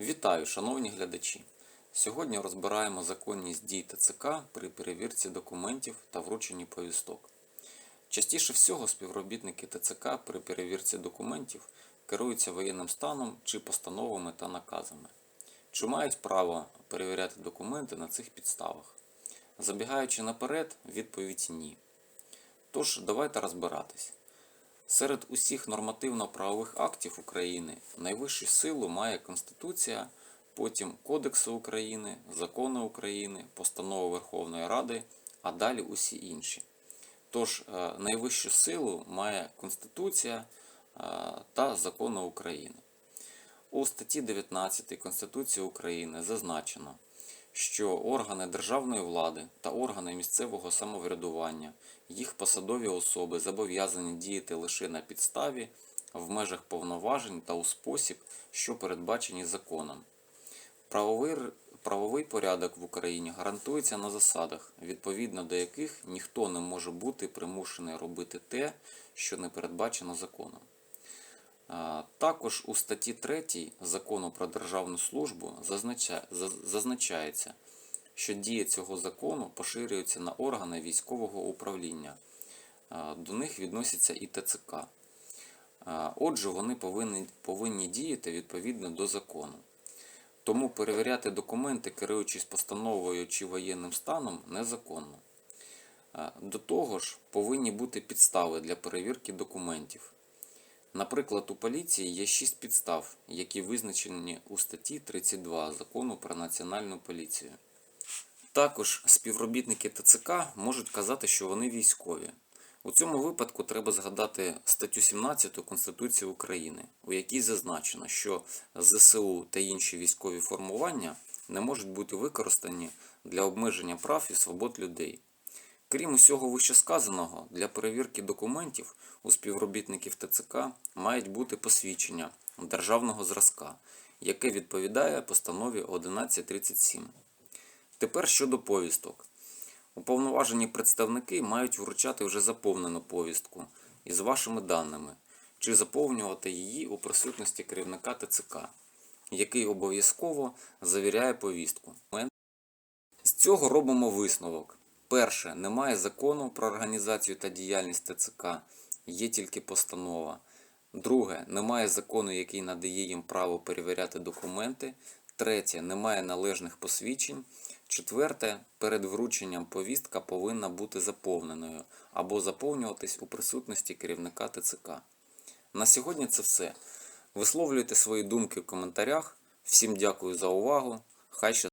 Вітаю, шановні глядачі! Сьогодні розбираємо законність дій ТЦК при перевірці документів та врученні повісток. Частіше всього співробітники ТЦК при перевірці документів керуються воєнним станом чи постановами та наказами. Чи мають право перевіряти документи на цих підставах? Забігаючи наперед, відповідь ні. Тож, давайте розбиратись. Серед усіх нормативно-правових актів України найвищу силу має Конституція, потім Кодекси України, Закони України, Постанови Верховної Ради, а далі усі інші. Тож е, найвищу силу має Конституція е, та Закони України. У статті 19 Конституції України зазначено, що органи державної влади та органи місцевого самоврядування, їх посадові особи зобов'язані діяти лише на підставі, в межах повноважень та у спосіб, що передбачені законом. Правовий, правовий порядок в Україні гарантується на засадах, відповідно до яких ніхто не може бути примушений робити те, що не передбачено законом. Також у статті 3 Закону про державну службу зазначається, що дія цього закону поширюється на органи військового управління. До них відносяться і ТЦК. Отже, вони повинні, повинні діяти відповідно до закону. Тому перевіряти документи, керуючись постановою чи воєнним станом, незаконно. До того ж, повинні бути підстави для перевірки документів. Наприклад, у поліції є 6 підстав, які визначені у статті 32 Закону про національну поліцію. Також співробітники ТЦК можуть казати, що вони військові. У цьому випадку треба згадати статтю 17 Конституції України, у якій зазначено, що ЗСУ та інші військові формування не можуть бути використані для обмеження прав і свобод людей. Крім усього вищесказаного, для перевірки документів у співробітників ТЦК мають бути посвідчення державного зразка, яке відповідає постанові 1137. Тепер щодо повісток. Уповноважені представники мають вручати вже заповнену повістку із вашими даними, чи заповнювати її у присутності керівника ТЦК, який обов'язково завіряє повістку. З цього робимо висновок. Перше, немає закону про організацію та діяльність ТЦК, є тільки постанова. Друге, немає закону, який надає їм право перевіряти документи. Третє, немає належних посвідчень. Четверте, перед врученням повістка повинна бути заповненою або заповнюватись у присутності керівника ТЦК. На сьогодні це все. Висловлюйте свої думки в коментарях. Всім дякую за увагу. Хай!